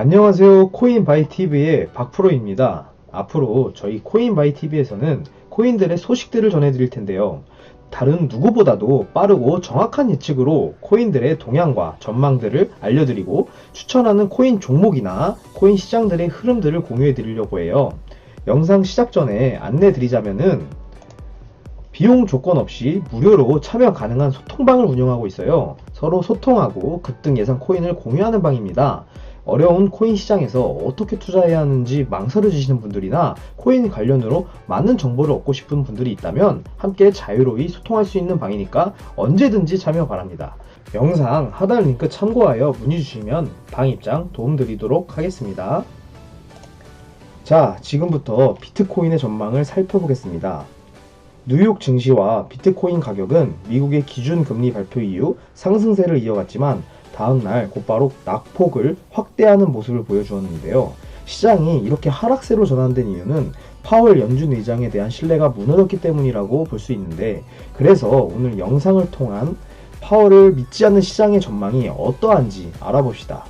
안녕하세요. 코인바이TV의 박프로입니다. 앞으로 저희 코인바이TV에서는 코인들의 소식들을 전해드릴 텐데요. 다른 누구보다도 빠르고 정확한 예측으로 코인들의 동향과 전망들을 알려드리고 추천하는 코인 종목이나 코인 시장들의 흐름들을 공유해 드리려고 해요. 영상 시작 전에 안내 드리자면은 비용 조건 없이 무료로 참여 가능한 소통방을 운영하고 있어요. 서로 소통하고 급등 예상 코인을 공유하는 방입니다. 어려운 코인 시장에서 어떻게 투자해야 하는지 망설여지시는 분들이나 코인 관련으로 많은 정보를 얻고 싶은 분들이 있다면 함께 자유로이 소통할 수 있는 방이니까 언제든지 참여 바랍니다. 영상 하단 링크 참고하여 문의 주시면 방 입장 도움드리도록 하겠습니다. 자, 지금부터 비트코인의 전망을 살펴보겠습니다. 뉴욕 증시와 비트코인 가격은 미국의 기준 금리 발표 이후 상승세를 이어갔지만 다음 날 곧바로 낙폭을 확대하는 모습을 보여주었는데요. 시장이 이렇게 하락세로 전환된 이유는 파월 연준 의장에 대한 신뢰가 무너졌기 때문이라고 볼 수 있는데 그래서 오늘 영상을 통한 파월을 믿지 않는 시장의 전망이 어떠한지 알아봅시다.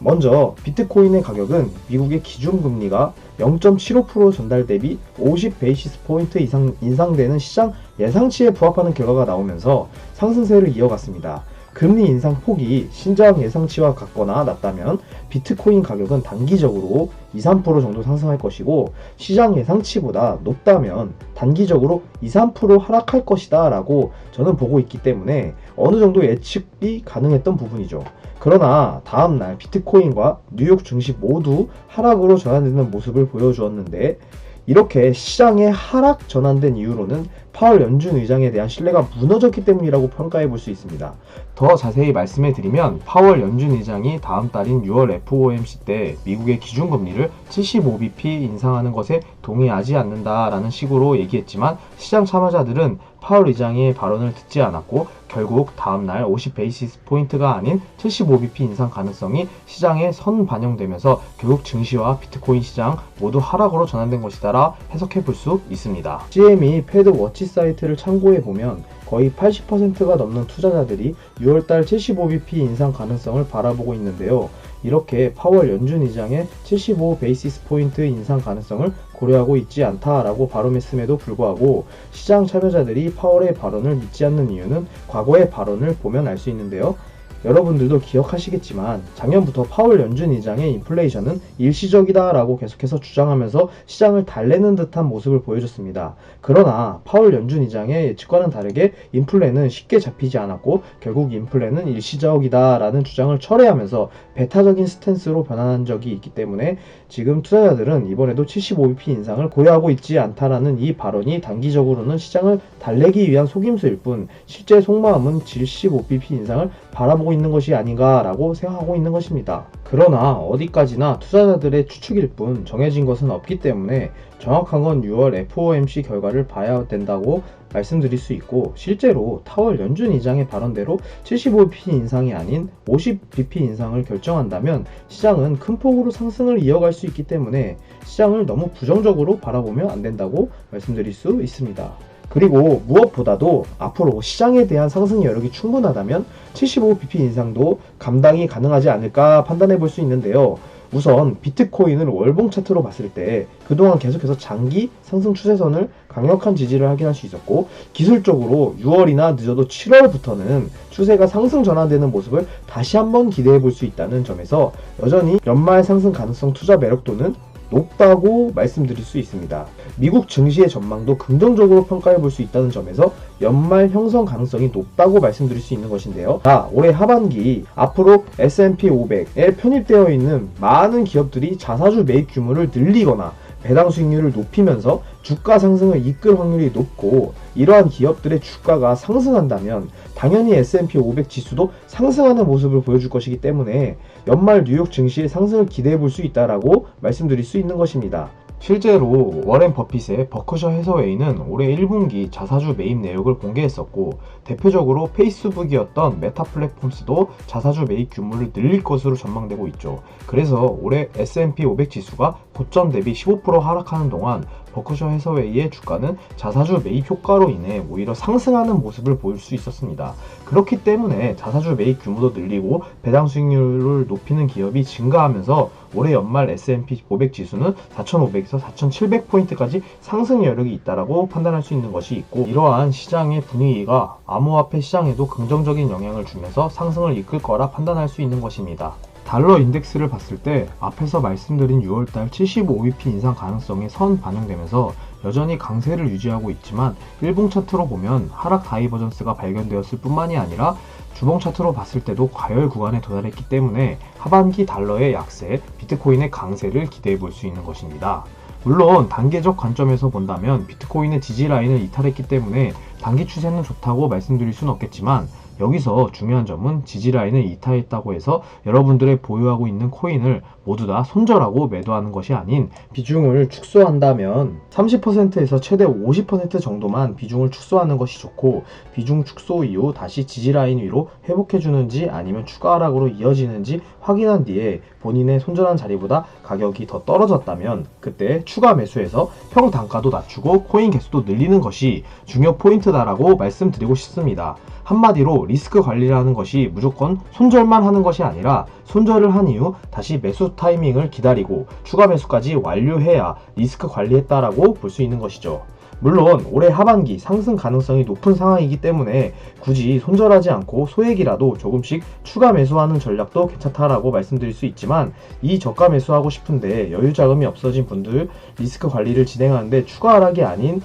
먼저 비트코인의 가격은 미국의 기준금리가 0.75% 전달 대비 50 베이시스 포인트 이상 인상되는 시장 예상치에 부합하는 결과가 나오면서 상승세를 이어갔습니다. 금리 인상 폭이 신장 예상치와 같거나 낮다면 비트코인 가격은 단기적으로 2, 3% 정도 상승할 것이고 시장 예상치보다 높다면 단기적으로 2, 3% 하락할 것이다 라고 저는 보고 있기 때문에 어느 정도 예측이 가능했던 부분이죠. 그러나 다음날 비트코인과 뉴욕 증시 모두 하락으로 전환되는 모습을 보여주었는데 이렇게 시장의 하락 전환된 이유로는 파월 연준 의장에 대한 신뢰가 무너졌기 때문이라고 평가해 볼 수 있습니다. 더 자세히 말씀해 드리면 파월 연준 의장이 다음 달인 6월 FOMC 때 미국의 기준금리를 75bp 인상하는 것에 동의하지 않는다라는 식으로 얘기했지만 시장 참여자들은 파월 의장의 발언을 듣지 않았고 결국 다음날 50 베이시스 포인트가 아닌 75bp 인상 가능성이 시장에 선 반영되면서 결국 증시와 비트코인 시장 모두 하락으로 전환된 것이다라 해석해 볼 수 있습니다. CME 패드 워치 사이트를 참고해 보면 거의 80%가 넘는 투자자들이 6월달 75bp 인상 가능성을 바라보고 있는데요. 이렇게 파월 연준 의장의 75 베이시스 포인트 인상 가능성을 고려하고 있지 않다라고 발언했음에도 불구하고 시장 참여자들이 파월의 발언을 믿지 않는 이유는 과거의 발언을 보면 알 수 있는데요. 여러분들도 기억하시겠지만 작년부터 파월 연준 의장의 인플레이션은 일시적이다라고 계속해서 주장하면서 시장을 달래는 듯한 모습을 보여줬습니다. 그러나 파월 연준 의장의 예측과는 다르게 인플레는 쉽게 잡히지 않았고 결국 인플레는 일시적이다라는 주장을 철회하면서 배타적인 스탠스로 변환한 적이 있기 때문에 지금 투자자들은 이번에도 75bp 인상을 고려하고 있지 않다라는 이 발언이 단기적으로는 시장을 달래기 위한 속임수일 뿐 실제 속마음은 75bp 인상을 바라보고 있는 것이 아닌가라고 생각하고 있는 것입니다. 그러나 어디까지나 투자자들의 추측일 뿐 정해진 것은 없기 때문에 정확한 건 6월 FOMC 결과를 봐야 된다고 말씀드릴 수 있고 실제로 타월 연준 의장의 발언대로 75bp 인상이 아닌 50bp 인상을 결정한다면 시장은 큰 폭으로 상승을 이어갈 수 있기 때문에 시장을 너무 부정적으로 바라보면 안 된다고 말씀드릴 수 있습니다. 그리고 무엇보다도 앞으로 시장에 대한 상승 여력이 충분하다면 75bp 인상도 감당이 가능하지 않을까 판단해 볼 수 있는데요. 우선 비트코인을 월봉 차트로 봤을 때 그동안 계속해서 장기 상승 추세선을 강력한 지지를 확인할 수 있었고 기술적으로 6월이나 늦어도 7월부터는 추세가 상승 전환되는 모습을 다시 한번 기대해 볼 수 있다는 점에서 여전히 연말 상승 가능성 투자 매력도는 높다고 말씀드릴 수 있습니다. 미국 증시의 전망도 긍정적으로 평가해 볼 수 있다는 점에서 연말 형성 가능성이 높다고 말씀드릴 수 있는 것인데요. 자, 올해 하반기 앞으로 S&P 500에 편입되어 있는 많은 기업들이 자사주 매입 규모를 늘리거나 배당 수익률을 높이면서 주가 상승을 이끌 확률이 높고 이러한 기업들의 주가가 상승한다면 당연히 S&P 500 지수도 상승하는 모습을 보여줄 것이기 때문에 연말 뉴욕 증시의 상승을 기대해 볼 수 있다라고 말씀드릴 수 있는 것입니다. 실제로 워렌 버핏의 버크셔 해서웨이는 올해 1분기 자사주 매입 내역을 공개했었고 대표적으로 페이스북이었던 메타 플랫폼스도 자사주 매입 규모를 늘릴 것으로 전망되고 있죠. 그래서 올해 S&P 500 지수가 고점 대비 15% 하락하는 동안 버크셔 해서웨이의 주가는 자사주 매입 효과로 인해 오히려 상승하는 모습을 보일 수 있었습니다. 그렇기 때문에 자사주 매입 규모도 늘리고 배당 수익률을 높이는 기업이 증가하면서 올해 연말 S&P 500 지수는 4,500에서 4,700포인트까지 상승 여력이 있다라고 판단할 수 있는 것이 있고 이러한 시장의 분위기가 암호화폐 시장에도 긍정적인 영향을 주면서 상승을 이끌 거라 판단할 수 있는 것입니다. 달러 인덱스를 봤을 때 앞에서 말씀드린 6월달 75bp 인상 가능성에 선 반영되면서 여전히 강세를 유지하고 있지만 일봉 차트로 보면 하락 다이버전스가 발견되었을 뿐만이 아니라 주봉 차트로 봤을 때도 과열 구간에 도달했기 때문에 하반기 달러의 약세, 비트코인의 강세를 기대해 볼 수 있는 것입니다. 물론 단계적 관점에서 본다면 비트코인의 지지 라인을 이탈했기 때문에 단기 추세는 좋다고 말씀드릴 수는 없겠지만 여기서 중요한 점은 지지 라인을 이탈했다고 해서 여러분들의 보유하고 있는 코인을 모두 다 손절하고 매도하는 것이 아닌 비중을 축소한다면 30%에서 최대 50% 정도만 비중을 축소하는 것이 좋고 비중 축소 이후 다시 지지 라인 위로 회복해 주는지 아니면 추가 하락으로 이어지는지 확인한 뒤에 본인의 손절한 자리보다 가격이 더 떨어졌다면 그때 추가 매수해서 평 단가도 낮추고 코인 개수도 늘리는 것이 중요 포인트다라고 말씀드리고 싶습니다. 한마디로 리스크 관리라는 것이 무조건 손절만 하는 것이 아니라 손절을 한 이후 다시 매수 타이밍을 기다리고 추가 매수까지 완료해야 리스크 관리했다라고 볼 수 있는 것이죠. 물론 올해 하반기 상승 가능성이 높은 상황이기 때문에 굳이 손절하지 않고 소액이라도 조금씩 추가 매수하는 전략도 괜찮다라고 말씀드릴 수 있지만 이 저가 매수하고 싶은데 여유 자금이 없어진 분들 리스크 관리를 진행하는데 추가 하락이 아닌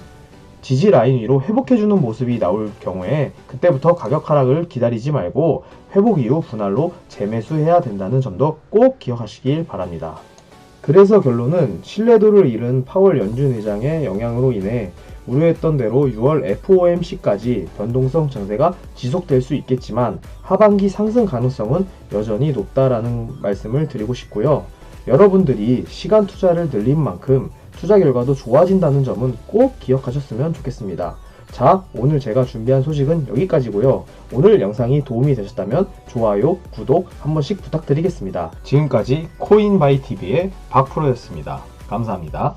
지지 라인 위로 회복해주는 모습이 나올 경우에 그때부터 가격 하락을 기다리지 말고 회복 이후 분할로 재매수해야 된다는 점도 꼭 기억하시길 바랍니다. 그래서 결론은 신뢰도를 잃은 파월 연준 의장의 영향으로 인해 우려했던 대로 6월 FOMC까지 변동성 장세가 지속될 수 있겠지만 하반기 상승 가능성은 여전히 높다라는 말씀을 드리고 싶고요. 여러분들이 시간 투자를 늘린 만큼 투자 결과도 좋아진다는 점은 꼭 기억하셨으면 좋겠습니다. 자, 오늘 제가 준비한 소식은 여기까지고요. 오늘 영상이 도움이 되셨다면 좋아요, 구독 한 번씩 부탁드리겠습니다. 지금까지 코인바이TV의 박프로였습니다. 감사합니다.